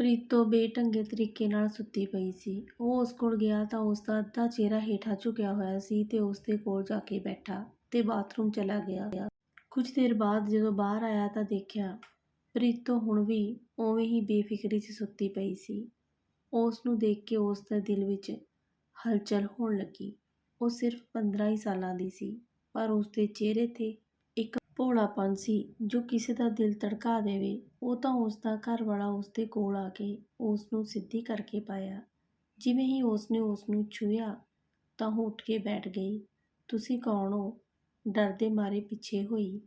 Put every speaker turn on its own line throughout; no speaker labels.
ਪ੍ਰੀਤੋ ਬੇਢੰਗੇ ਤਰੀਕੇ ਨਾਲ ਸੁੱਤੀ ਪਈ ਸੀ। ਉਹ ਉਸ ਕੋਲ ਗਿਆ ਤਾਂ ਉਸ ਦਾ ਅੱਧਾ ਚਿਹਰਾ ਹੇਠਾਂ ਝੁਕਿਆ ਹੋਇਆ ਸੀ ਤੇ ਉਸ ਦੇ ਕੋਲ ਜਾ ਕੇ ਬੈਠਾ ਤੇ ਬਾਥਰੂਮ ਚਲਾ ਗਿਆ। ਕੁਝ ਦੇਰ ਬਾਅਦ ਜਦੋਂ ਬਾਹਰ ਆਇਆ ਤਾਂ ਦੇਖਿਆ ਪ੍ਰੀਤੋ ਹੁਣ ਵੀ ਉਵੇਂ ਹੀ ਬੇਫਿਕਰੀ 'ਚ ਸੁੱਤੀ ਪਈ ਸੀ। ਉਸ ਨੂੰ ਦੇਖ ਕੇ ਉਸ ਦੇ ਦਿਲ ਵਿੱਚ ਹਲਚਲ ਹੋਣ ਲੱਗੀ। ਉਹ ਸਿਰਫ ਪੰਦਰਾਂ ਹੀ ਸਾਲਾਂ ਦੀ ਸੀ, ਪਰ ਉਸ ਦੇ ਚਿਹਰੇ 'ਤੇ ਭੋਲਾਪਨ ਸੀ ਜੋ ਕਿਸੇ ਦਾ ਦਿਲ ਧੜਕਾ ਦੇਵੇ। ਉਹ ਤਾਂ ਉਸ ਦਾ ਘਰਵਾਲਾ ਉਸ ਦੇ ਕੋਲ ਆ ਕੇ ਉਸ ਨੂੰ ਸਿੱਧੀ ਕਰਕੇ ਪਾਇਆ। ਜਿਵੇਂ ਹੀ ਉਸ ਨੇ ਉਸ ਨੂੰ ਛੂਹਿਆ ਤਾਂ ਉਹ ਉੱਠ ਕੇ ਬੈਠ ਗਈ। "ਤੁਸੀਂ ਕੌਣ ਹੋ?" ਡਰਦੇ ਮਾਰੇ ਪਿੱਛੇ ਹੋਈ।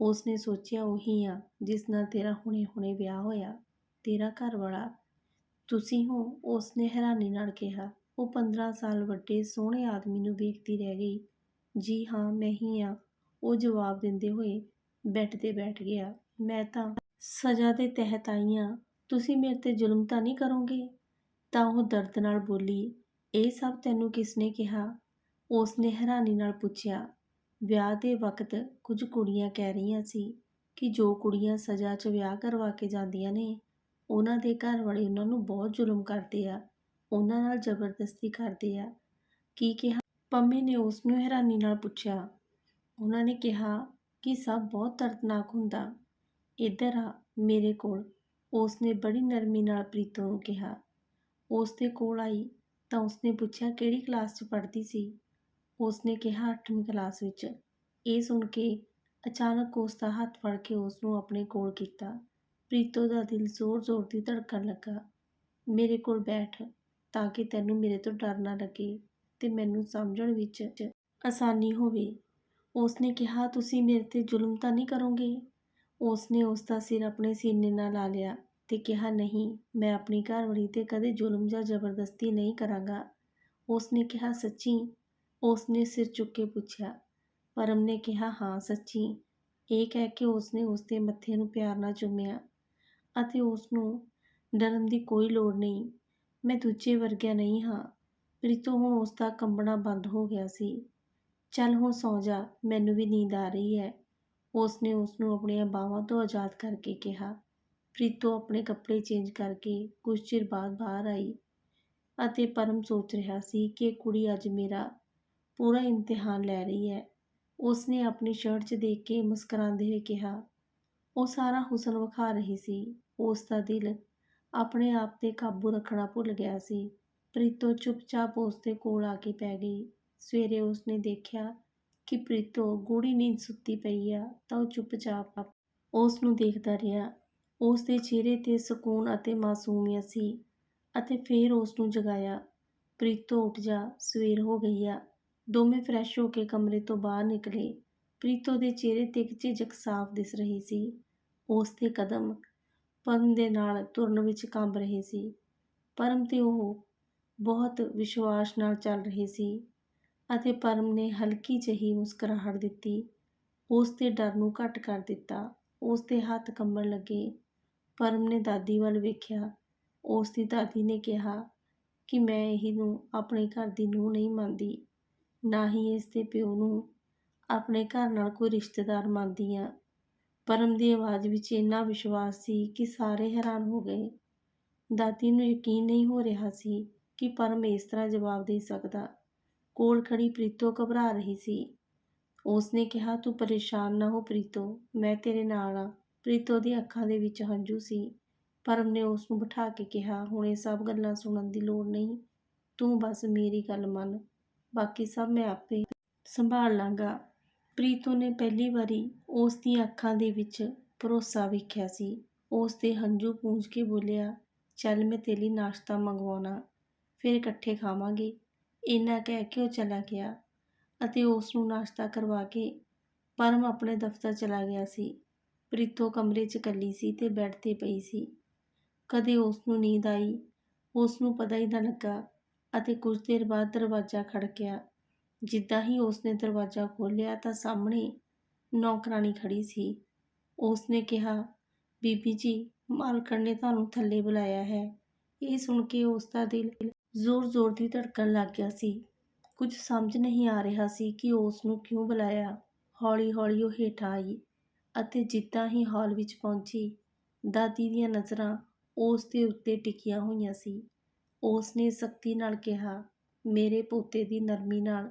ਉਸ ਨੇ ਸੋਚਿਆ ਉਹੀ ਹਾਂ ਜਿਸ ਨਾਲ ਤੇਰਾ ਹੁਣੇ-ਹੁਣੇ ਵਿਆਹ ਹੋਇਆ। "ਤੇਰਾ ਘਰਵਾਲਾ ਤੁਸੀਂ ਹੋ?" ਉਸ ਨੇ ਹੈਰਾਨੀ ਨਾਲ ਕਿਹਾ। ਉਹ ਪੰਦਰਾਂ ਸਾਲ ਵੱਡੇ ਸੋਹਣੇ ਆਦਮੀ ਨੂੰ ਵੇਖਦੀ ਰਹਿ ਗਈ। "ਜੀ ਹਾਂ ਮੈਂ ਹੀ ਹਾਂ," ਉਹ ਜਵਾਬ ਦਿੰਦੇ ਹੋਏ ਬੈੱਡ 'ਤੇ ਬੈਠ ਗਿਆ। "ਮੈਂ ਤਾਂ ਸਜ਼ਾ ਦੇ ਤਹਿਤ ਆਈ ਹਾਂ। ਤੁਸੀਂ ਮੇਰੇ 'ਤੇ ਜ਼ੁਲਮ ਤਾਂ ਨਹੀਂ ਕਰੋਗੇ?" ਤਾਂ ਉਹ ਦਰਦ ਨਾਲ ਬੋਲੀ, "ਇਹ ਸਭ ਤੈਨੂੰ ਕਿਸ ਨੇ ਕਿਹਾ?" ਉਸ ਨੇ ਹੈਰਾਨੀ ਨਾਲ ਪੁੱਛਿਆ। ਵਿਆਹ ਦੇ ਵਕਤ ਕੁਝ ਕੁੜੀਆਂ ਕਹਿ ਰਹੀਆਂ ਸੀ ਕਿ ਜੋ ਕੁੜੀਆਂ ਸਜ਼ਾ 'ਚ ਵਿਆਹ ਕਰਵਾ ਕੇ ਜਾਂਦੀਆਂ ਨੇ ਉਹਨਾਂ ਦੇ ਘਰ ਵਾਲੇ ਉਹਨਾਂ ਨੂੰ ਬਹੁਤ ਜ਼ੁਲਮ ਕਰਦੇ ਆ, ਉਹਨਾਂ ਨਾਲ ਜ਼ਬਰਦਸਤੀ ਕਰਦੇ ਆ। "ਕੀ ਕਿਹਾ?" ਪੰਮੀ ਨੇ ਉਸ ਨੂੰ ਹੈਰਾਨੀ ਨਾਲ ਪੁੱਛਿਆ। "ਉਹਨਾਂ ਨੇ ਕਿਹਾ ਕਿ ਸਭ ਬਹੁਤ ਦਰਦਨਾਕ ਹੁੰਦਾ। ਇੱਧਰ ਆ ਮੇਰੇ ਕੋਲ," ਉਸ ਨੇ ਬੜੀ ਨਰਮੀ ਨਾਲ ਪ੍ਰੀਤੋ ਨੂੰ ਕਿਹਾ। ਉਸ ਦੇ ਕੋਲ ਆਈ ਤਾਂ ਉਸ ਨੇ ਪੁੱਛਿਆ ਕਿਹੜੀ ਕਲਾਸ 'ਚ ਪੜ੍ਹਦੀ ਸੀ? ਉਸ ਨੇ ਕਿਹਾ ਅੱਠਵੀਂ ਕਲਾਸ ਵਿੱਚ। ਇਹ ਸੁਣ ਕੇ ਅਚਾਨਕ ਉਸ ਦਾ ਹੱਥ ਫੜ ਕੇ ਉਸ ਨੂੰ ਆਪਣੇ ਕੋਲ ਕੀਤਾ। ਪ੍ਰੀਤੋ ਦਾ ਦਿਲ ਜ਼ੋਰ-ਜ਼ੋਰ ਦੀ ਧੜਕਣ ਲੱਗਾ। "ਮੇਰੇ ਕੋਲ ਬੈਠ ਤਾਂ ਕਿ ਤੈਨੂੰ ਮੇਰੇ ਤੋਂ ਡਰ ਨਾ ਲੱਗੇ ਤੇ ਮੈਨੂੰ ਸਮਝਣ ਵਿੱਚ ਆਸਾਨੀ ਹੋਵੇ," ਉਸ ਨੇ ਕਿਹਾ। "ਤੁਸੀਂ ਮੇਰੇ 'ਤੇ ਜ਼ੁਲਮ ਤਾਂ ਨਹੀਂ ਕਰੋਗੇ?" ਉਸ ਨੇ ਉਸ ਦਾ ਸਿਰ ਆਪਣੇ ਸੀਨੇ ਨਾਲ ਲਾ ਲਿਆ ਤੇ ਕਿਹਾ, "ਨਹੀਂ, ਮੈਂ ਆਪਣੀ ਘਰਵਾਲੀ 'ਤੇ ਕਦੇ ਜ਼ੁਲਮ ਜਾਂ ਜ਼ਬਰਦਸਤੀ ਨਹੀਂ ਕਰਾਂਗਾ।" ਉਸ ਨੇ ਕਿਹਾ, ਸੱਚੀ ਉਸ ਨੇ ਸਿਰ ਚੁੱਕ ਕੇ ਪੁੱਛਿਆ। ਪਰਮ ਨੇ ਕਿਹਾ, "ਹਾਂ ਸੱਚੀ ਇਹ ਕਹਿ ਕੇ ਉਸ ਨੇ ਉਸ ਦੇ ਮੱਥੇ ਨੂੰ ਪਿਆਰ ਨਾਲ ਚੁੰਮਿਆ ਅਤੇ ਉਸ ਨੂੰ ਡਰਨ ਦੀ ਕੋਈ ਲੋੜ ਨਹੀਂ, ਮੈਂ ਦੂਜੇ ਵਰਗਿਆ ਨਹੀਂ ਹਾਂ। ਪ੍ਰੀਤੋ ਹੁਣ ਉਸ ਦਾ ਕੰਬਣਾ ਬੰਦ ਹੋ ਗਿਆ ਸੀ। "ਚੱਲ ਹੁਣ ਸੌਂ ਜਾ, ਮੈਨੂੰ ਵੀ ਨੀਂਦ ਆ ਰਹੀ ਹੈ," ਉਸ ਨੇ ਉਸ ਨੂੰ ਆਪਣੀਆਂ ਬਾਹਾਂ ਤੋਂ ਆਜ਼ਾਦ ਕਰਕੇ ਕਿਹਾ। ਪ੍ਰੀਤੋ ਆਪਣੇ ਕੱਪੜੇ ਚੇਂਜ ਕਰਕੇ ਕੁਝ ਚਿਰ ਬਾਅਦ ਬਾਹਰ ਆਈ ਅਤੇ ਪਰਮ ਸੋਚ ਰਿਹਾ ਸੀ ਕਿ ਇਹ ਕੁੜੀ ਅੱਜ ਮੇਰਾ ਪੂਰਾ ਇਮਤਿਹਾਨ ਲੈ ਰਹੀ ਹੈ। ਉਸ ਨੇ ਆਪਣੀ ਸ਼ਰਟ 'ਚ ਦੇਖ ਕੇ ਮੁਸਕਰਾਉਂਦੇ ਹੋਏ ਕਿਹਾ। ਉਹ ਸਾਰਾ ਹੁਸਨ ਵਿਖਾ ਰਹੀ ਸੀ। ਉਸ ਦਾ ਦਿਲ ਆਪਣੇ ਆਪ 'ਤੇ ਕਾਬੂ ਰੱਖਣਾ ਭੁੱਲ ਗਿਆ ਸੀ। ਪ੍ਰੀਤੋ ਚੁੱਪਚਾਪ ਉਸ ਦੇ ਕੋਲ ਆ ਕੇ ਪੈ ਗਈ। ਸਵੇਰੇ ਉਸਨੇ ਦੇਖਿਆ ਕਿ ਪ੍ਰੀਤੋ ਗੂੜ੍ਹੀ ਨੀਂਦ ਸੁੱਤੀ ਪਈ ਆ ਤਾਂ ਉਹ ਚੁੱਪਚਾਪ ਉਸ ਨੂੰ ਦੇਖਦਾ ਰਿਹਾ। ਉਸ ਦੇ ਚਿਹਰੇ 'ਤੇ ਸਕੂਨ ਅਤੇ ਮਾਸੂਮੀਅਤ ਸੀ ਅਤੇ ਫਿਰ ਉਸ ਨੂੰ ਜਗਾਇਆ। "ਪ੍ਰੀਤੋ ਉੱਠ ਜਾ, ਸਵੇਰ ਹੋ ਗਈ ਆ।" ਦੋਵੇਂ ਫਰੈਸ਼ ਹੋ ਕੇ ਕਮਰੇ ਤੋਂ ਬਾਹਰ ਨਿਕਲੇ। ਪ੍ਰੀਤੋ ਦੇ ਚਿਹਰੇ 'ਤੇ ਇੱਕ ਝਿਜਕ ਸਾਫ਼ ਦਿਸ ਰਹੀ ਸੀ। ਉਸ ਦੇ ਕਦਮ ਪਰਮ ਦੇ ਨਾਲ ਤੁਰਨ ਵਿੱਚ ਕੰਬ ਰਹੇ ਸੀ। ਪਰਮ ਤੇ ਉਹ ਬਹੁਤ ਵਿਸ਼ਵਾਸ ਨਾਲ ਚੱਲ ਰਹੇ ਸੀ ਅਤੇ ਪਰਮ ਨੇ ਹਲਕੀ ਜਿਹੀ ਮੁਸਕਰਾਹਟ ਦਿੱਤੀ, ਉਸ ਦੇ ਡਰ ਨੂੰ ਘੱਟ ਕਰ ਦਿੱਤਾ। ਉਸ ਦੇ ਹੱਥ ਕੰਬਣ ਲੱਗੇ। ਪਰਮ ਨੇ ਦਾਦੀ ਵੱਲ ਵੇਖਿਆ। ਉਸ ਦੀ ਦਾਦੀ ਨੇ ਕਿਹਾ ਕਿ ਮੈਂ ਇਹਨੂੰ ਆਪਣੇ ਘਰ ਦੀ ਨੂੰਹ ਨਹੀਂ ਮੰਨਦੀ, ਨਾ ਹੀ ਇਸ ਦੇ ਪਿਓ ਨੂੰ ਆਪਣੇ ਘਰ ਨਾਲ ਕੋਈ ਰਿਸ਼ਤੇਦਾਰ ਮੰਨਦੀ ਆਂ। ਪਰਮ ਦੀ ਆਵਾਜ਼ ਵਿੱਚ ਇੰਨਾ ਵਿਸ਼ਵਾਸ ਸੀ ਕਿ ਸਾਰੇ ਹੈਰਾਨ ਹੋ ਗਏ। ਦਾਦੀ ਨੂੰ ਯਕੀਨ ਨਹੀਂ ਹੋ ਰਿਹਾ ਸੀ ਕਿ ਪਰਮ ਇਸ ਤਰ੍ਹਾਂ ਜਵਾਬ ਦੇ ਸਕਦਾ। ਕੋਲ ਖੜੀ ਪ੍ਰੀਤੋ ਘਬਰਾ ਰਹੀ ਸੀ। ਉਸਨੇ ਕਿਹਾ, "ਤੂੰ ਪਰੇਸ਼ਾਨ ਨਾ ਹੋ ਪ੍ਰੀਤੋ, ਮੈਂ ਤੇਰੇ ਨਾਲ ਆਂ।" ਪ੍ਰੀਤੋ ਦੀਆਂ ਅੱਖਾਂ ਦੇ ਵਿੱਚ ਹੰਝੂ ਸੀ। ਪਰਮ ਨੇ ਉਸ ਨੂੰ ਬਿਠਾ ਕੇ ਕਿਹਾ, "ਹੁਣ ਇਹ ਸਭ ਗੱਲਾਂ ਸੁਣਨ ਦੀ ਲੋੜ ਨਹੀਂ, ਤੂੰ ਬਸ ਮੇਰੀ ਗੱਲ ਮੰਨ, ਬਾਕੀ ਸਭ ਮੈਂ ਆਪੇ ਸੰਭਾਲ ਲਾਂਗਾ।" ਪ੍ਰੀਤੋ ਨੇ ਪਹਿਲੀ ਵਾਰੀ ਉਸ ਦੀਆਂ ਅੱਖਾਂ ਦੇ ਵਿੱਚ ਭਰੋਸਾ ਵੇਖਿਆ ਸੀ। ਉਸ ਦੇ ਹੰਝੂ ਪੂੰਝ ਕੇ ਬੋਲਿਆ, "ਚੱਲ ਮੈਂ ਤੇਰੇ ਲਈ ਨਾਸ਼ਤਾ ਮੰਗਵਾਉਣਾ, ਫਿਰ ਇਕੱਠੇ ਖਾਵਾਂਗੇ।" ਇੰਨਾ ਕਹਿ ਕੇ ਉਹ ਚਲਾ ਗਿਆ ਅਤੇ ਉਸ ਨੂੰ ਨਾਸ਼ਤਾ ਕਰਵਾ ਕੇ ਪਰਮ ਆਪਣੇ ਦਫ਼ਤਰ ਚਲਾ ਗਿਆ ਸੀ। ਪ੍ਰੀਤੋ ਕਮਰੇ 'ਚ ਇਕੱਲੀ ਸੀ ਤੇ ਬੈੱਡ 'ਤੇ ਪਈ ਸੀ। ਕਦੇ ਉਸ ਨੂੰ ਨੀਂਦ ਆਈ, ਉਸ ਨੂੰ ਪਤਾ ਹੀ ਨਾ ਲੱਗਾ ਅਤੇ ਕੁਝ ਦੇਰ ਬਾਅਦ ਦਰਵਾਜ਼ਾ ਖੜਕਿਆ। ਜਿੱਦਾਂ ਹੀ ਉਸ ਨੇ ਦਰਵਾਜ਼ਾ ਖੋਲ੍ਹਿਆ ਤਾਂ ਸਾਹਮਣੇ ਨੌਕਰਾਣੀ ਖੜੀ ਸੀ। ਉਸ ਨੇ ਕਿਹਾ, "ਬੀਬੀ ਜੀ, ਮਾਲਕਣ ਨੇ ਤੁਹਾਨੂੰ ਥੱਲੇ ਬੁਲਾਇਆ ਹੈ।" ਇਹ ਸੁਣ ਕੇ ਉਸ ਦਾ ਦਿਲ ਜ਼ੋਰ-ਜ਼ੋਰ ਦੀ ਧੜਕਣ ਲੱਗ ਗਿਆ ਸੀ। ਕੁਝ ਸਮਝ ਨਹੀਂ ਆ ਰਿਹਾ ਸੀ ਕਿ ਉਸ ਨੂੰ ਕਿਉਂ ਬੁਲਾਇਆ। ਹੌਲੀ-ਹੌਲੀ ਉਹ ਹੇਠਾਂ ਆਈ ਅਤੇ ਜਿੱਦਾਂ ਹੀ ਹਾਲ ਵਿੱਚ ਪਹੁੰਚੀ, ਦਾਦੀ ਦੀਆਂ ਨਜ਼ਰਾਂ ਉਸ ਦੇ ਉੱਤੇ ਟਿਕੀਆਂ ਹੋਈਆਂ ਸੀ ਉਸ ਨੇ ਸਖਤੀ ਨਾਲ ਕਿਹਾ ਮੇਰੇ ਪੋਤੇ ਦੀ ਨਰਮੀ ਨਾਲ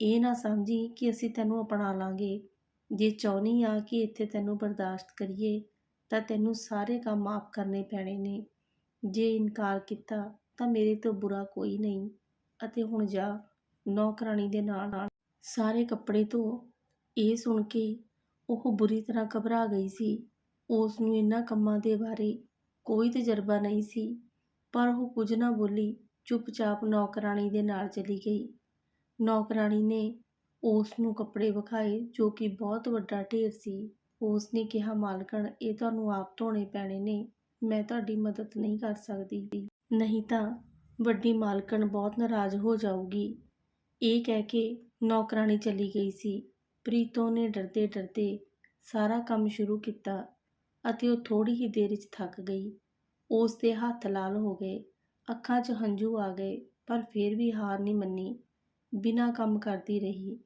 ਇਹ ਨਾ ਸਮਝੀ ਕਿ ਅਸੀਂ ਤੈਨੂੰ ਅਪਣਾ ਲਾਂਗੇ ਜੇ ਚਾਹੁੰਦੀ ਆ ਕਿ ਇੱਥੇ ਤੈਨੂੰ ਬਰਦਾਸ਼ਤ ਕਰੀਏ ਤਾਂ ਤੈਨੂੰ ਸਾਰੇ ਕੰਮ ਆਪ ਕਰਨੇ ਪੈਣੇ ਨੇ ਜੇ ਇਨਕਾਰ ਕੀਤਾ ਤਾਂ ਮੇਰੇ ਤੋਂ ਬੁਰਾ ਕੋਈ ਨਹੀਂ। ਅਤੇ ਹੁਣ ਜਾ, ਨੌਕਰਾਣੀ ਦੇ ਨਾਲ ਨਾਲ ਸਾਰੇ ਕੱਪੜੇ ਧੋ। ਇਹ ਸੁਣ ਕੇ ਉਹ ਬੁਰੀ ਤਰ੍ਹਾਂ ਘਬਰਾ ਗਈ ਸੀ। ਉਸ ਨੂੰ ਇਹਨਾਂ ਕੰਮਾਂ ਦੇ ਬਾਰੇ ਕੋਈ ਤਜਰਬਾ ਨਹੀਂ ਸੀ। ਪਰ ਉਹ ਕੁਝ ਨਾ ਬੋਲੀ, ਚੁੱਪਚਾਪ ਨੌਕਰਾਣੀ ਦੇ ਨਾਲ ਚਲੀ ਗਈ। ਨੌਕਰਾਣੀ ਨੇ ਉਸ ਨੂੰ ਕੱਪੜੇ ਵਿਖਾਏ, ਜੋ ਕਿ ਬਹੁਤ ਵੱਡਾ ਢੇਰ ਸੀ। ਉਸ ਨੇ ਕਿਹਾ, ਮਾਲਕਣ, ਇਹ ਤੁਹਾਨੂੰ ਆਪ ਧੋਣੇ ਪੈਣੇ ਨੇ। ਮੈਂ ਤੁਹਾਡੀ ਮਦਦ ਨਹੀਂ ਕਰ ਸਕਦੀ। ਨਹੀਂ ਤਾਂ ਵੱਡੀ ਮਾਲਕਣ ਬਹੁਤ ਨਾਰਾਜ਼ ਹੋ ਜਾਊਗੀ। ਇਹ ਕਹਿ ਕੇ ਨੌਕਰਾਣੀ ਚਲੀ ਗਈ ਸੀ। ਪ੍ਰੀਤੋ ਨੇ ਡਰਦੇ ਡਰਦੇ ਸਾਰਾ ਕੰਮ ਸ਼ੁਰੂ ਕੀਤਾ ਅਤੇ ਉਹ ਥੋੜੀ ਹੀ ਦੇਰ ਵਿੱਚ ਥੱਕ ਗਈ। ਉਸ ਦੇ ਹੱਥ ਲਾਲ ਹੋ ਗਏ। ਅੱਖਾਂ 'ਚ ਹੰਝੂ ਆ ਗਏ, ਪਰ ਫਿਰ ਵੀ ਹਾਰ ਨਹੀਂ ਮੰਨੀ। ਬਿਨਾਂ ਕੰਮ ਕਰਦੀ ਰਹੀ।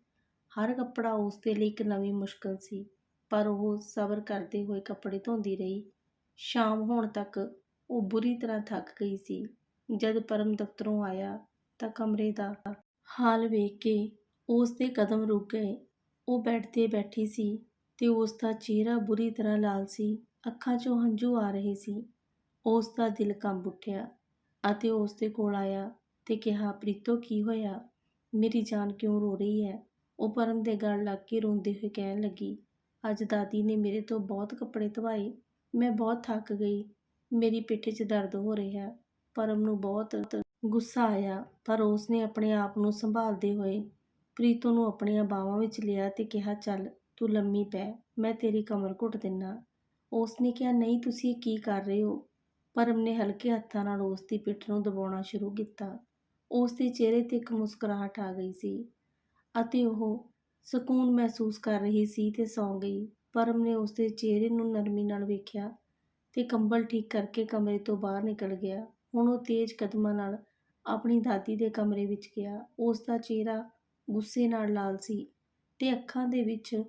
ਹਰ ਕੱਪੜਾ ਉਸ ਦੇ ਲਈ ਇੱਕ ਨਵੀਂ ਮੁਸ਼ਕਲ ਸੀ, ਪਰ ਉਹ ਸਬਰ ਕਰਦੇ ਹੋਏ ਕੱਪੜੇ ਧੋਂਦੀ ਰਹੀ। ਸ਼ਾਮ ਹੋਣ ਤੱਕ ਉਹ ਬੁਰੀ ਤਰ੍ਹਾਂ ਥੱਕ ਗਈ ਸੀ। ਜਦ ਪਰਮ ਦਫ਼ਤਰੋਂ ਆਇਆ ਤਾਂ ਕਮਰੇ ਦਾ ਹਾਲ ਵੇਖ ਕੇ ਉਸ ਦੇ ਕਦਮ ਰੁਕ ਗਏ। ਉਹ ਬੈੱਡ ਤੇ ਬੈਠੀ ਸੀ ਤੇ ਉਸ ਦਾ ਚਿਹਰਾ ਬੁਰੀ ਤਰ੍ਹਾਂ ਲਾਲ ਸੀ। ਅੱਖਾਂ 'ਚੋਂ ਹੰਝੂ ਆ ਰਹੇ ਸੀ। ਉਸ ਦਾ ਦਿਲ ਕੰਬ ਉੱਠਿਆ ਅਤੇ ਉਸ ਦੇ ਕੋਲ ਆਇਆ ਤੇ ਕਿਹਾ, ਪ੍ਰੀਤੋ, ਕੀ ਹੋਇਆ? ਮੇਰੀ ਜਾਨ ਕਿਉਂ ਰੋ ਰਹੀ ਹੈ? ਉਹ ਪਰਮ ਦੇ ਗਲ ਲੱਗ ਕੇ ਰੋਂਦੇ ਹੋਏ ਕਹਿਣ ਲੱਗੀ, ਅੱਜ ਦਾਦੀ ਨੇ ਮੇਰੇ ਤੋਂ ਬਹੁਤ ਕੱਪੜੇ ਧਵਾਏ। ਮੈਂ ਬਹੁਤ ਥੱਕ ਗਈ। ਮੇਰੀ ਪਿੱਠ 'ਚ ਦਰਦ ਹੋ ਰਿਹਾ ਪਰਮ ਨੂੰ ਬਹੁਤ ਗੁੱਸਾ ਆਇਆ, ਪਰ ਉਸ ਨੇ ਆਪਣੇ ਆਪ ਨੂੰ ਸੰਭਾਲਦੇ ਹੋਏ ਪ੍ਰੀਤੋ ਨੂੰ ਆਪਣੀਆਂ ਬਾਹਾਂ ਵਿੱਚ ਲਿਆ ਤੇ ਕਿਹਾ, ਚੱਲ, ਤੂੰ ਲੰਮੀ ਪੈ, ਮੈਂ ਤੇਰੀ ਕਮਰ ਘੁੱਟ ਦਿੰਨਾ। ਉਸ ਨੇ ਕਿਹਾ, ਨਹੀਂ, ਤੁਸੀਂ ਕੀ ਕਰ ਰਹੇ ਹੋ? ਪਰਮ ਨੇ ਹਲਕੇ ਹੱਥਾਂ ਨਾਲ ਉਸ ਦੀ ਪਿੱਠ ਨੂੰ ਦਬਾਉਣਾ ਸ਼ੁਰੂ ਕੀਤਾ। ਉਸ ਦੇ ਚਿਹਰੇ ਤੇ ਇੱਕ ਮੁਸਕਰਾਹਟ ਆ ਗਈ ਸੀ ਅਤੇ ਉਹ ਸਕੂਨ ਮਹਿਸੂਸ ਕਰ ਰਹੀ ਸੀ ਤੇ ਸੌਂ ਗਈ। ਪਰਮ ਨੇ ਉਸ ਦੇ ਚਿਹਰੇ ਨੂੰ ਨਰਮੀ ਨਾਲ ਵੇਖਿਆ ਤੇ ਕੰਬਲ ਠੀਕ ਕਰਕੇ ਕਮਰੇ ਤੋਂ ਬਾਹਰ ਨਿਕਲ ਗਿਆ। ਹੁਣ ਉਹ ਤੇਜ਼ ਕਦਮਾਂ ਨਾਲ ਆਪਣੀ ਦਾਦੀ ਦੇ ਕਮਰੇ ਵਿੱਚ ਗਿਆ। ਉਸ ਦਾ ਚਿਹਰਾ ਗੁੱਸੇ ਨਾਲ ਲਾਲ ਸੀ ਤੇ ਅੱਖਾਂ ਦੇ ਵਿੱਚ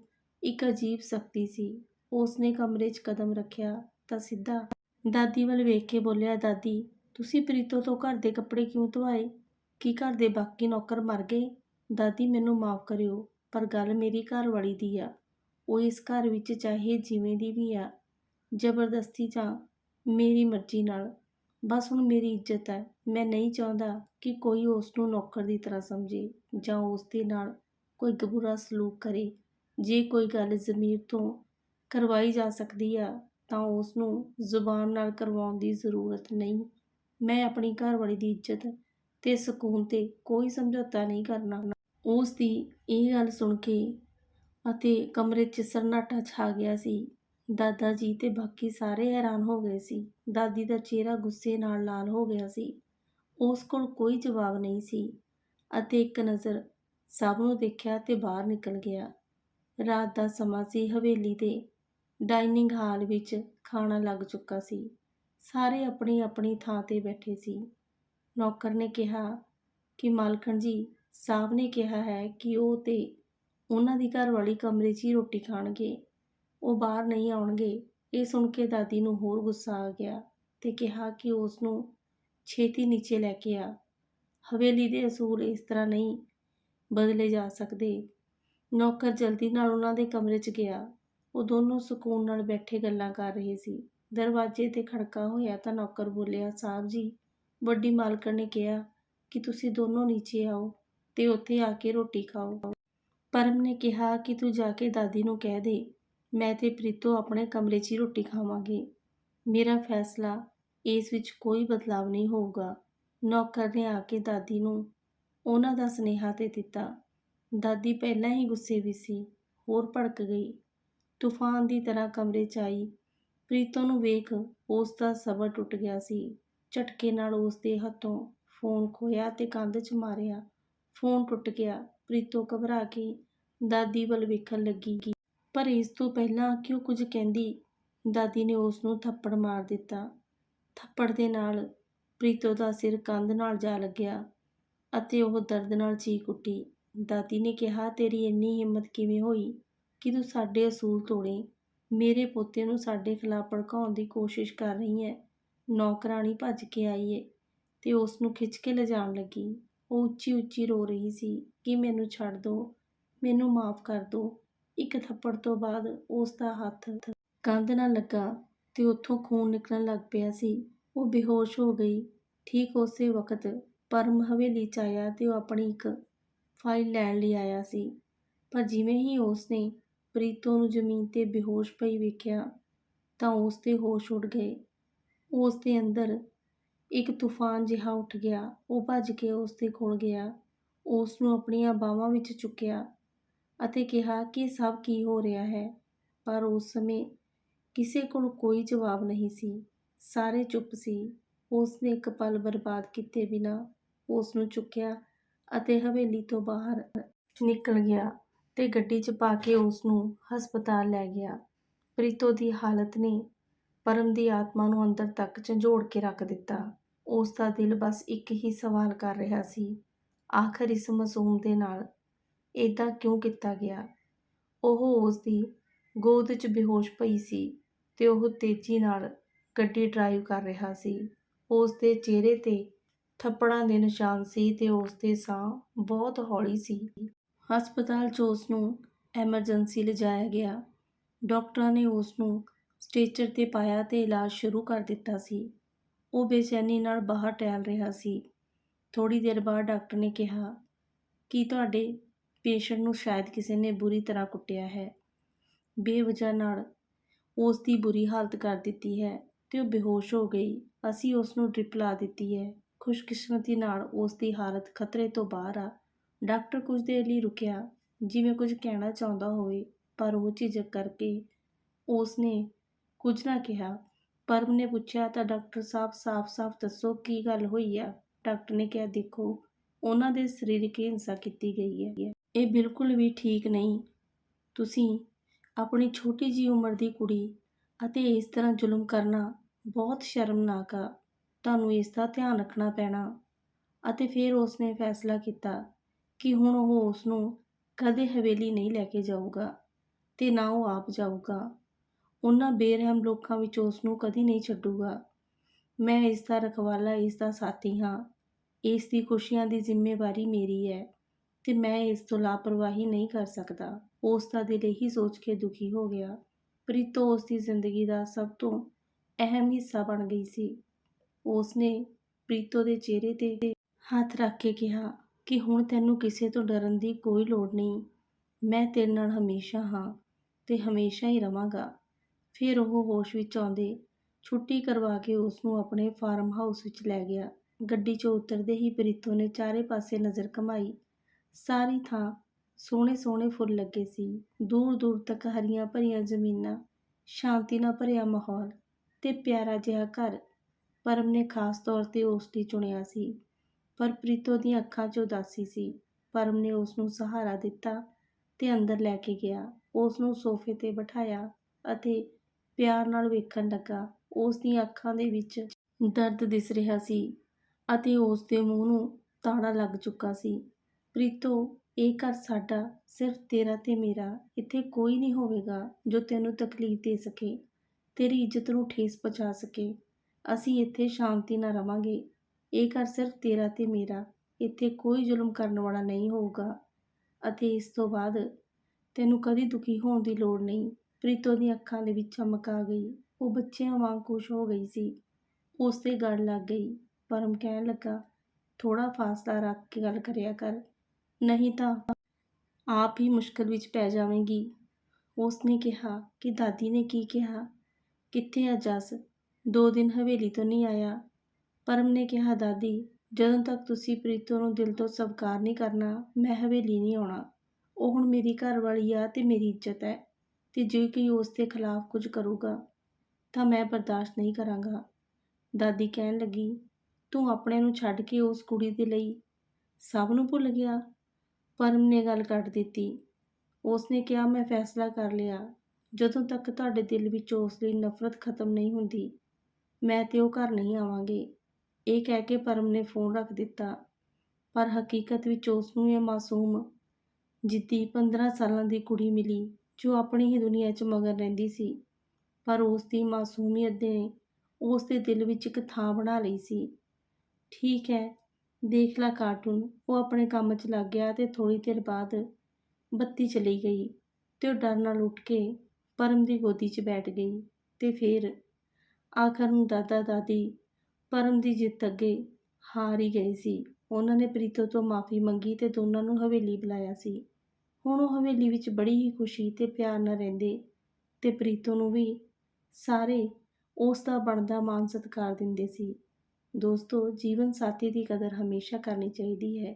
ਇੱਕ ਅਜੀਬ ਸ਼ਕਤੀ ਸੀ। ਉਸ ਨੇ ਕਮਰੇ 'ਚ ਕਦਮ ਰੱਖਿਆ ਤਾਂ ਸਿੱਧਾ ਦਾਦੀ ਵੱਲ ਵੇਖ ਕੇ ਬੋਲਿਆ, ਦਾਦੀ, ਤੁਸੀਂ ਪ੍ਰੀਤੋ ਤੋਂ ਘਰ ਦੇ ਕੱਪੜੇ ਕਿਉਂ ਧਵਾਏ ਕੀ ਘਰ ਦੇ ਬਾਕੀ ਨੌਕਰ ਮਰ ਗਏ? ਦਾਦੀ, ਮੈਨੂੰ ਮਾਫ ਕਰਿਓ, ਪਰ ਗੱਲ ਮੇਰੀ ਘਰ ਵਾਲੀ ਦੀ ਆ। ਉਹ ਇਸ ਘਰ ਵਿੱਚ ਚਾਹੇ ਜਿਵੇਂ ਦੀ ਵੀ ਆ ਜ਼ਬਰਦਸਤੀ ਜਾਂ ਮੇਰੀ ਮਰਜ਼ੀ ਨਾਲ। ਬਸ ਹੁਣ ਮੇਰੀ ਇੱਜ਼ਤ ਹੈ। ਮੈਂ ਨਹੀਂ ਚਾਹੁੰਦਾ ਕਿ ਕੋਈ ਉਸ ਨੂੰ ਨੌਕਰ ਦੀ ਤਰ੍ਹਾਂ ਸਮਝੇ ਜਾਂ ਉਸ ਦੇ ਨਾਲ ਕੋਈ ਬੁਰਾ ਸਲੂਕ ਕਰੇ। ਜੇ ਕੋਈ ਗੱਲ ਜ਼ਮੀਰ ਤੋਂ ਕਰਵਾਈ ਜਾ ਸਕਦੀ ਆ, ਤਾਂ ਉਸ ਨੂੰ ਜ਼ੁਬਾਨ ਨਾਲ ਕਰਵਾਉਣ ਦੀ ਜ਼ਰੂਰਤ ਨਹੀਂ। ਮੈਂ ਆਪਣੀ ਘਰਵਾਲੀ ਦੀ ਇੱਜ਼ਤ ਤੇ ਸਕੂਨ ਤੇ ਕੋਈ ਸਮਝੌਤਾ ਨਹੀਂ ਕਰਨਾ। ਉਸ ਦੀ ਇਹ ਗੱਲ ਸੁਣ ਕੇ ਅਤੇ ਕਮਰੇ 'ਚ ਸਰਨਾਟਾ ਛਾ ਗਿਆ ਸੀ। ਦਾਦਾ ਜੀ ਤੇ ਬਾਕੀ ਸਾਰੇ ਹੈਰਾਨ ਹੋ ਗਏ ਸੀ। ਦਾਦੀ ਦਾ ਚਿਹਰਾ ਗੁੱਸੇ ਨਾਲ ਲਾਲ ਹੋ ਗਿਆ ਸੀ। ਉਸ ਕੋਲ ਕੋਈ ਜਵਾਬ ਨਹੀਂ ਸੀ ਅਤੇ ਇੱਕ ਨਜ਼ਰ ਸਭ ਨੂੰ ਦੇਖਿਆ ਤੇ ਬਾਹਰ ਨਿਕਲ ਗਿਆ। ਰਾਤ ਦਾ ਸਮਾਂ ਸੀ ਹਵੇਲੀ ਦੇ। ਡਾਈਨਿੰਗ ਹਾਲ ਵਿੱਚ ਖਾਣਾ ਲੱਗ ਚੁੱਕਾ ਸੀ। ਸਾਰੇ ਆਪਣੀ ਆਪਣੀ ਥਾਂ ਤੇ ਬੈਠੇ ਸੀ। ਨੌਕਰ ਨੇ ਕਿਹਾ ਕਿ ਮਾਲਕਣ ਜੀ, ਸਾਹਿਬ ਨੇ ਕਿਹਾ ਹੈ ਕਿ ਉਹ ਤੇ ਉਹਨਾਂ ਦੀ ਘਰ ਵਾਲੀ ਕਮਰੇ 'ਚ ਹੀ ਰੋਟੀ ਖਾਣਗੇ। ਉਹ ਬਾਹਰ ਨਹੀਂ ਆਉਣਗੇ। ਇਹ ਸੁਣ ਕੇ ਦਾਦੀ ਨੂੰ ਹੋਰ ਗੁੱਸਾ ਆ ਗਿਆ ਤੇ ਕਿਹਾ ਕਿ ਉਸ ਨੂੰ ਛੇਤੀ ਨੀਚੇ ਲੈ ਕੇ ਆ। ਹਵੇਲੀ ਦੇ ਅਸੂਲ ਇਸ ਤਰ੍ਹਾਂ ਨਹੀਂ ਬਦਲੇ ਜਾ ਸਕਦੇ। ਨੌਕਰ ਜਲਦੀ ਨਾਲ ਉਹਨਾਂ ਦੇ ਕਮਰੇ 'ਚ ਗਿਆ। ਉਹ ਦੋਨੋਂ ਸਕੂਨ ਨਾਲ ਬੈਠੇ ਗੱਲਾਂ ਕਰ ਰਹੇ ਸੀ। ਦਰਵਾਜ਼ੇ ਤੇ ਖੜਕਾ ਹੋਇਆ ਤਾਂ ਨੌਕਰ ਬੋਲਿਆ, ਸਾਹਿਬ ਜੀ, ਵੱਡੀ ਮਾਲਕਣ ਨੇ ਕਿਹਾ ਕਿ ਤੁਸੀਂ ਦੋਨੋਂ ਨੀਚੇ ਆਓ ਤੇ ਉੱਥੇ ਆ ਕੇ ਰੋਟੀ ਖਾਓ। ਪਰਮ ਨੇ ਕਿਹਾ ਕਿ ਤੂੰ ਜਾ ਕੇ ਦਾਦੀ ਨੂੰ ਕਹਿ ਦੇ ਮੈਂ ਤੇ ਪ੍ਰੀਤੋ ਆਪਣੇ ਕਮਰੇ 'ਚ ਹੀ ਰੋਟੀ ਖਾਵਾਂਗੇ। ਮੇਰਾ ਫੈਸਲਾ ਇਸ ਵਿੱਚ ਕੋਈ ਬਦਲਾਵ ਨਹੀਂ ਹੋਊਗਾ। ਨੌਕਰ ਨੇ ਆ ਕੇ ਦਾਦੀ ਨੂੰ ਉਹਨਾਂ ਦਾ ਸੁਨੇਹਾ ਤੇ ਦਿੱਤਾ। ਦਾਦੀ ਪਹਿਲਾਂ ਹੀ ਗੁੱਸੇ ਵਿੱਚ ਸੀ, ਹੋਰ ਭੜਕ ਗਈ। ਤੂਫਾਨ ਦੀ ਤਰ੍ਹਾਂ ਕਮਰੇ 'ਚ ਆਈ। ਪ੍ਰੀਤੋ ਨੂੰ ਵੇਖ ਉਸ ਦਾ ਸਬਰ ਟੁੱਟ ਗਿਆ ਸੀ। ਝਟਕੇ ਨਾਲ ਉਸ ਦੇ ਹੱਥੋਂ ਫੋਨ ਖੋਇਆ ਤੇ ਕੰਧ 'ਚ ਮਾਰਿਆ। ਫੋਨ ਟੁੱਟ ਗਿਆ। ਪ੍ਰੀਤੋ ਘਬਰਾ ਕੇ ਦਾਦੀ ਵੱਲ ਵੇਖਣ ਲੱਗੀ। ਪਰ ਇਸ ਤੋਂ ਪਹਿਲਾਂ ਕਿ ਉਹ ਕੁਝ ਕਹਿੰਦੀ? ਦਾਦੀ ਨੇ ਉਸ ਨੂੰ ਥੱਪੜ ਮਾਰ ਦਿੱਤਾ। ਥੱਪੜ ਦੇ ਨਾਲ ਪ੍ਰੀਤੋ ਦਾ ਸਿਰ ਕੰਧ ਨਾਲ ਜਾ ਲੱਗਿਆ ਅਤੇ ਉਹ ਦਰਦ ਨਾਲ ਚੀਕ ਉੱਠੀ। ਦਾਦੀ ਨੇ ਕਿਹਾ, ਤੇਰੀ ਇੰਨੀ ਹਿੰਮਤ ਕਿਵੇਂ ਹੋਈ ਕਿ ਤੂੰ ਸਾਡੇ ਅਸੂਲ ਤੋੜੇ? ਮੇਰੇ ਪੋਤੇ ਨੂੰ ਸਾਡੇ ਖਿਲਾਫ ਭੜਕਾਉਣ ਦੀ ਕੋਸ਼ਿਸ਼ ਕਰ ਰਹੀ ਹੈ ਨੌਕਰਾਣੀ ਭੱਜ ਕੇ ਆਈ ਏ ਤੇ ਉਸ ਨੂੰ ਖਿੱਚ ਕੇ ਲਿਜਾਣ ਲੱਗੀ। ਉਹ ਉੱਚੀ ਉੱਚੀ ਰੋ ਰਹੀ ਸੀ ਕਿ ਮੈਨੂੰ ਛੱਡ ਦਿਓ ਮੈਨੂੰ ਮਾਫ ਕਰ ਦਿਓ ਇੱਕ ਥੱਪੜ ਤੋਂ ਬਾਅਦ ਉਸ ਦਾ ਹੱਥ ਕੰਧ ਨਾਲ ਲੱਗਾ ਤੇ ਉੱਥੋਂ ਖੂਨ ਨਿਕਲਣ ਲੱਗ ਪਿਆ ਸੀ। ਉਹ ਬੇਹੋਸ਼ ਹੋ ਗਈ। ਠੀਕ ਉਸੇ ਵਕਤ ਪਰਮ ਹਵੇਲੀ ਚ ਆਇਆ ਤੇ ਉਹ ਆਪਣੀ ਇੱਕ ਫਾਈਲ ਲੈਣ ਲਈ ਆਇਆ ਸੀ। ਪਰ ਜਿਵੇਂ ਹੀ ਉਸਨੇ ਪ੍ਰੀਤੋ ਨੂੰ ਜ਼ਮੀਨ ਤੇ ਬੇਹੋਸ਼ ਪਈ ਵੇਖਿਆ ਤਾਂ ਉਸ ਦੇ ਹੋਸ਼ ਉੱਡ ਗਏ। ਉਸ ਦੇ ਅੰਦਰ ਇੱਕ ਤੂਫਾਨ ਜਿਹਾ ਉੱਠ ਗਿਆ। ਉਹ ਭੱਜ ਕੇ ਉਸ ਦੇ ਕੋਲ ਗਿਆ। ਉਸ ਨੂੰ ਆਪਣੀਆਂ ਬਾਹਾਂ ਵਿੱਚ ਚੁੱਕਿਆ। ਅਤੇ ਕਿਹਾ ਕਿ ਸਭ ਕੀ ਹੋ ਰਿਹਾ ਹੈ। ਪਰ ਉਸ ਸਮੇਂ ਕਿਸੇ ਕੋਲ ਕੋਈ ਜਵਾਬ ਨਹੀਂ ਸੀ। ਸਾਰੇ ਚੁੱਪ ਸੀ। ਉਸ ਨੇ ਇੱਕ ਪਲ ਬਰਬਾਦ ਕੀਤੇ ਬਿਨਾ ਉਸ ਨੂੰ ਚੁੱਕਿਆ ਅਤੇ ਹਵੇਲੀ ਤੋਂ ਬਾਹਰ ਨਿਕਲ ਗਿਆ ਤੇ ਗੱਡੀ 'ਚ ਪਾ ਕੇ ਉਸ ਨੂੰ ਹਸਪਤਾਲ ਲੈ ਗਿਆ। ਪ੍ਰੀਤੋ ਦੀ ਹਾਲਤ ਨੇ ਪਰਮ ਦੀ ਆਤਮਾ ਨੂੰ ਅੰਦਰ ਤੱਕ ਝੰਜੋੜ ਕੇ ਰੱਖ ਦਿੱਤਾ। ਉਸ ਦਾ ਦਿਲ ਬਸ ਇੱਕ ਹੀ ਸਵਾਲ ਕਰ ਰਿਹਾ ਸੀ। ਆਖਰ ਇਸ ਮਾਸੂਮ ਦੇ ਨਾਲ ਇੱਦਾਂ ਕਿਉਂ ਕੀਤਾ ਗਿਆ? ਉਹ ਉਸ ਦੀ ਗੋਦ 'ਚ ਬੇਹੋਸ਼ ਪਈ ਸੀ ਤੇ ਉਹ ਤੇਜ਼ੀ ਨਾਲ ਗੱਡੀ ਡਰਾਈਵ ਕਰ ਰਿਹਾ ਸੀ। ਉਸ ਦੇ ਚਿਹਰੇ ਤੇ ਥੱਪੜਾਂ ਦੇ ਨਿਸ਼ਾਨ ਸੀ ਤੇ ਉਸ ਦੇ ਸਾਹ ਬਹੁਤ ਹੌਲੀ ਸੀ। ਹਸਪਤਾਲ 'ਚ ਉਸ ਨੂੰ ਐਮਰਜੈਂਸੀ ਲਿਜਾਇਆ ਗਿਆ। ਡਾਕਟਰਾਂ ਨੇ ਉਸ ਨੂੰ ਸਟ੍ਰੈਚਰ ਤੇ ਪਾਇਆ ਤੇ ਇਲਾਜ ਸ਼ੁਰੂ ਕਰ ਦਿੱਤਾ ਸੀ। ਉਹ ਬੇਚੈਨੀ ਨਾਲ ਬਾਹਰ ਟਹਿਲ ਰਿਹਾ ਸੀ। ਥੋੜੀ ਦੇਰ ਬਾਅਦ ਡਾਕਟਰ ਨੇ ਕਿਹਾ, ਕਿ ਤੁਹਾਡੇ ਪੇਸ਼ੈਂਟ ਨੂੰ ਸ਼ਾਇਦ ਕਿਸੇ ਨੇ ਬੁਰੀ ਤਰ੍ਹਾਂ ਕੁੱਟਿਆ ਹੈ। ਬੇਵਜ੍ਹਾ ਨਾਲ ਉਸ ਦੀ ਬੁਰੀ ਹਾਲਤ ਕਰ ਦਿੱਤੀ ਹੈ ਤੇ ਉਹ ਬੇਹੋਸ਼ ਹੋ ਗਈ। ਅਸੀਂ ਉਸ ਨੂੰ ਡ੍ਰਿਪ ਲਾ ਦਿੱਤੀ ਹੈ। ਖੁਸ਼ਕਿਸਮਤੀ ਨਾਲ ਉਸ ਦੀ ਹਾਲਤ ਖਤਰੇ ਤੋਂ ਬਾਹਰ ਆ। ਡਾਕਟਰ ਕੁਝ ਦੇਰ ਲਈ ਰੁਕਿਆ, ਜਿਵੇਂ ਕੁਝ ਕਹਿਣਾ ਚਾਹੁੰਦਾ ਹੋਵੇ, ਪਰ ਉਹ ਝਿਜਕ ਕਰਕੇ ਉਸ ਨੇ ਕੁਝ ਨਾ ਕਿਹਾ। ਪਰਮ ਨੇ ਪੁੱਛਿਆ, ਤਾਂ ਡਾਕਟਰ ਸਾਹਿਬ ਸਾਫ਼-ਸਾਫ਼ ਦੱਸੋ ਕੀ ਗੱਲ ਹੋਈ ਆ? ਡਾਕਟਰ ਨੇ ਕਿਹਾ, ਦੇਖੋ, ਉਹਨਾਂ ਦੇ ਸਰੀਰਕ ਹਿੰਸਾ ਕੀਤੀ ਗਈ ਹੈ। ਇਹ ਬਿਲਕੁਲ ਵੀ ਠੀਕ ਨਹੀਂ। ਤੁਸੀਂ ਆਪਣੀ ਛੋਟੀ ਜੀ ਉਮਰ ਦੀ ਕੁੜੀ ਅਤੇ ਇਸ ਤਰ੍ਹਾਂ ਜ਼ੁਲਮ ਕਰਨਾ ਬਹੁਤ ਸ਼ਰਮਨਾਕ ਆ। ਤੁਹਾਨੂੰ ਇਸ ਦਾ ਧਿਆਨ ਰੱਖਣਾ ਪੈਣਾ। ਅਤੇ ਫਿਰ ਉਸਨੇ ਫੈਸਲਾ ਕੀਤਾ ਕਿ ਹੁਣ ਉਹ ਉਸ ਨੂੰ ਕਦੇ ਹਵੇਲੀ ਨਹੀਂ ਲੈ ਕੇ ਜਾਊਗਾ ਤੇ ਨਾ ਉਹ ਆਪ ਜਾਊਗਾ। ਉਹਨਾਂ ਬੇਰਹਿਮ ਲੋਕਾਂ ਵਿੱਚ ਉਸ ਨੂੰ ਕਦੀ ਨਹੀਂ ਛੱਡੂਗਾ। ਮੈਂ ਇਸ ਦਾ ਰਖਵਾਲਾ, ਇਸ ਦਾ ਸਾਥੀ ਹਾਂ। ਇਸ ਦੀ ਖੁਸ਼ੀਆਂ ਦੀ ਜ਼ਿੰਮੇਵਾਰੀ ਮੇਰੀ ਹੈ। ਤੇ ਮੈਂ ਇਸ ਤੋਂ ਲਾਪਰਵਾਹੀ ਨਹੀਂ ਕਰ ਸਕਦਾ। ਉਸ ਦਾ ਦਿਲ ਇਹੀ ਸੋਚ ਕੇ ਦੁਖੀ ਹੋ ਗਿਆ। ਪ੍ਰੀਤੋ ਉਸ ਦੀ ਜ਼ਿੰਦਗੀ ਦਾ ਸਭ ਤੋਂ ਅਹਿਮ ਹਿੱਸਾ ਬਣ ਗਈ ਸੀ। ਉਸ ਨੇ ਪ੍ਰੀਤੋ ਦੇ ਚਿਹਰੇ ਤੇ ਹੱਥ ਰੱਖ ਕੇ ਕਿਹਾ ਕਿ ਹੁਣ ਤੈਨੂੰ ਕਿਸੇ ਤੋਂ ਡਰਨ ਦੀ ਕੋਈ ਲੋੜ ਨਹੀਂ। ਮੈਂ ਤੇਰੇ ਨਾਲ ਹਮੇਸ਼ਾ ਹਾਂ ਤੇ ਹਮੇਸ਼ਾ ਹੀ ਰਵਾਂਗਾ। ਫਿਰ ਉਹ ਹੋਸ਼ ਵਿੱਚ ਆਉਂਦੇ ਛੁੱਟੀ ਕਰਵਾ ਕੇ ਉਸ ਨੂੰ ਆਪਣੇ ਫਾਰਮ ਹਾਊਸ ਵਿੱਚ ਲੈ ਗਿਆ। ਗੱਡੀ 'ਚੋਂ ਉਤਰਦੇ ਹੀ ਪ੍ਰੀਤੋ ਨੇ ਚਾਰੇ ਪਾਸੇ ਨਜ਼ਰ ਘਮਾਈ ਸਾਰੀ ਥਾਂ ਸੋਹਣੇ ਸੋਹਣੇ ਫੁੱਲ ਲੱਗੇ ਸੀ। ਦੂਰ ਦੂਰ ਤੱਕ ਹਰੀਆਂ ਭਰੀਆਂ ਜ਼ਮੀਨਾਂ, ਸ਼ਾਂਤੀ ਨਾਲ ਭਰਿਆ ਮਾਹੌਲ ਤੇ ਪਿਆਰਾ ਜਿਹਾ ਘਰ ਪਰਮ ਨੇ ਖਾਸ ਤੌਰ ਤੇ ਉਸ ਲਈ ਚੁਣਿਆ ਸੀ। ਪਰ ਪ੍ਰੀਤੋ ਦੀਆਂ ਅੱਖਾਂ 'ਚ ਉਦਾਸੀ ਸੀ। ਪਰਮ ਨੇ ਉਸ ਨੂੰ ਸਹਾਰਾ ਦਿੱਤਾ ਤੇ ਅੰਦਰ ਲੈ ਕੇ ਗਿਆ। ਉਸ ਨੂੰ ਸੋਫੇ ਤੇ ਬਿਠਾਇਆ ਅਤੇ ਪਿਆਰ ਨਾਲ ਵੇਖਣ ਲੱਗਾ। ਉਸ ਦੀਆਂ ਅੱਖਾਂ ਦੇ ਵਿੱਚ ਦਰਦ ਦਿਸ ਰਿਹਾ ਸੀ ਅਤੇ ਉਸ ਦੇ ਮੂੰਹ ਨੂੰ ਤਾੜਾ ਲੱਗ ਚੁੱਕਾ ਸੀ। ਪ੍ਰੀਤੋ, ਇਹ ਘਰ ਸਾਡਾ ਸਿਰਫ ਤੇਰਾ ਤੇ ਮੇਰਾ। ਇੱਥੇ ਕੋਈ ਨਹੀਂ ਹੋਵੇਗਾ ਜੋ ਤੈਨੂੰ ਤਕਲੀਫ ਦੇ ਸਕੇ, ਤੇਰੀ ਇੱਜ਼ਤ ਨੂੰ ਠੇਸ ਪਹੁੰਚਾ ਸਕੇ। ਅਸੀਂ ਇੱਥੇ ਸ਼ਾਂਤੀ ਨਾਲ ਰਵਾਂਗੇ। ਇਹ ਘਰ ਸਿਰਫ ਤੇਰਾ ਤੇ ਮੇਰਾ। ਇੱਥੇ ਕੋਈ ਜ਼ੁਲਮ ਕਰਨ ਵਾਲਾ ਨਹੀਂ ਹੋਊਗਾ। ਅਤੇ ਇਸ ਤੋਂ ਬਾਅਦ ਤੈਨੂੰ ਕਦੀ ਦੁਖੀ ਹੋਣ ਦੀ ਲੋੜ ਨਹੀਂ। ਪ੍ਰੀਤੋ ਦੀਆਂ ਅੱਖਾਂ ਦੇ ਵਿੱਚ ਚਮਕ ਆ ਗਈ। ਉਹ ਬੱਚਿਆਂ ਵਾਂਗ ਖੁਸ਼ ਹੋ ਗਈ ਸੀ। ਉਸ ਤੇ ਗੜ ਲੱਗ ਗਈ। ਪਰਮ ਕਹਿਣ ਲੱਗਾ ਥੋੜਾ ਫਾਸਲਾ ਰੱਖ ਕੇ ਗੱਲ ਕਰਿਆ ਕਰ। ਨਹੀਂ ਤਾਂ ਆਪ ਹੀ ਮੁਸ਼ਕਲ ਵਿੱਚ ਪੈ ਜਾਵੇਂਗੀ। ਉਸ ਨੇ ਕਿਹਾ ਕਿ ਦਾਦੀ ਨੇ ਕੀ ਕਿਹਾ? ਕਿੱਥੇ ਆ ਜਸ? ਦੋ ਦਿਨ ਹਵੇਲੀ ਤੋਂ ਨਹੀਂ ਆਇਆ। ਪਰਮ ਨੇ ਕਿਹਾ, ਦਾਦੀ, ਜਦੋਂ ਤੱਕ ਤੁਸੀਂ ਪ੍ਰੀਤੋ ਨੂੰ ਦਿਲ ਤੋਂ ਸਵੀਕਾਰ ਨਹੀਂ ਕਰਨਾ, ਮੈਂ ਹਵੇਲੀ ਨਹੀਂ ਆਉਣਾ। ਉਹ ਹੁਣ ਮੇਰੀ ਘਰ ਵਾਲੀ ਆ ਤੇ ਮੇਰੀ ਇੱਜ਼ਤ ਹੈ ਤੇ ਜੇ ਕੋਈ ਉਸ ਦੇ ਖਿਲਾਫ ਕੁਝ ਕਰੂਗਾ, ਤਾਂ ਮੈਂ ਬਰਦਾਸ਼ਤ ਨਹੀਂ ਕਰਾਂਗਾ। ਦਾਦੀ ਕਹਿਣ ਲੱਗੀ, ਤੂੰ ਆਪਣੇ ਨੂੰ ਛੱਡ ਕੇ ਉਸ ਕੁੜੀ ਦੇ ਲਈ ਸਭ ਨੂੰ ਭੁੱਲ ਗਿਆ? ਪਰਮ ਨੇ ਗੱਲ ਕੱਟ ਦਿੱਤੀ। ਉਸ ਨੇ ਕਿਹਾ, ਮੈਂ ਫੈਸਲਾ ਕਰ ਲਿਆ। ਜਦੋਂ ਤੱਕ ਤੁਹਾਡੇ ਦਿਲ ਵਿੱਚ ਉਸ ਲਈ ਨਫ਼ਰਤ ਖਤਮ ਨਹੀਂ ਹੁੰਦੀ, ਮੈਂ ਤੇ ਉਹ ਘਰ ਨਹੀਂ ਆਵਾਂਗੇ। ਇਹ ਕਹਿ ਕੇ ਪਰਮ ਨੇ ਫੋਨ ਰੱਖ ਦਿੱਤਾ। ਪਰ ਹਕੀਕਤ ਵਿੱਚ ਉਸ ਨੂੰ ਇਹ ਮਾਸੂਮ ਜਿੱਦੀ 15 ਸਾਲਾਂ ਦੀ ਕੁੜੀ ਮਿਲੀ, ਜੋ ਆਪਣੀ ਹੀ ਦੁਨੀਆ 'ਚ ਮਗਨ ਰਹਿੰਦੀ ਸੀ। ਪਰ ਉਸ ਦੀ ਮਾਸੂਮੀਅਤ ਨੇ ਉਸ ਦੇ ਦਿਲ ਵਿੱਚ ਇੱਕ ਥਾਂ ਬਣਾ ਲਈ ਸੀ। ਠੀਕ ਹੈ ਦੇਖ ਲਾ ਕਾਰਟੂਨ ਉਹ ਆਪਣੇ ਕੰਮ 'ਚ ਲੱਗ ਗਿਆ ਤੇ ਥੋੜ੍ਹੀ ਦੇਰ ਬਾਅਦ ਬੱਤੀ ਚਲੀ ਗਈ ਤੇ ਉਹ ਡਰ ਨਾਲ ਉੱਠ ਕੇ ਪਰਮ ਦੀ ਗੋਦੀ 'ਚ ਬੈਠ ਗਈ ਤੇ ਫਿਰ ਆਖਰ ਨੂੰ ਦਾਦਾ ਦਾਦੀ ਪਰਮ ਦੀ ਜਿੱਤ ਅੱਗੇ ਹਾਰ ਹੀ ਗਏ ਸੀ। ਉਹਨਾਂ ਨੇ ਪ੍ਰੀਤੋ ਤੋਂ ਮਾਫੀ ਮੰਗੀ ਤੇ ਦੋਨਾਂ ਨੂੰ ਹਵੇਲੀ ਬੁਲਾਇਆ ਸੀ। ਹੁਣ ਉਹ ਹਵੇਲੀ ਵਿੱਚ ਬੜੀ ਹੀ ਖੁਸ਼ੀ ਤੇ ਪਿਆਰ ਨਾਲ ਰਹਿੰਦੇ ਤੇ ਪ੍ਰੀਤੋ ਨੂੰ ਵੀ ਸਾਰੇ ਉਸ ਦਾ ਬਣਦਾ ਮਾਨ ਸਤਿਕਾਰ ਦਿੰਦੇ ਸੀ। ਦੋਸਤੋ, ਜੀਵਨ ਸਾਥੀ ਦੀ ਕਦਰ ਹਮੇਸ਼ਾ ਕਰਨੀ ਚਾਹੀਦੀ ਹੈ।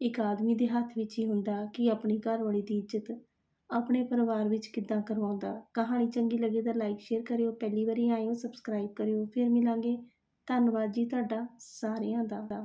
ਇੱਕ ਆਦਮੀ ਦੇ ਹੱਥ ਵਿੱਚ ਹੀ ਹੁੰਦਾ ਕਿ ਆਪਣੀ ਘਰਵਾਲੀ ਦੀ ਇੱਜ਼ਤ ਆਪਣੇ ਪਰਿਵਾਰ ਵਿੱਚ ਕਿੱਦਾਂ ਕਰਵਾਉਂਦਾ। ਕਹਾਣੀ ਚੰਗੀ ਲੱਗੇ ਤਾਂ ਲਾਈਕ ਸ਼ੇਅਰ ਕਰਿਓ। ਪਹਿਲੀ ਵਾਰੀ ਆਏ ਹੋ ਸਬਸਕ੍ਰਾਈਬ ਕਰਿਓ। ਫਿਰ ਮਿਲਾਂਗੇ। ਧੰਨਵਾਦ ਜੀ ਤੁਹਾਡਾ ਸਾਰਿਆਂ ਦਾ।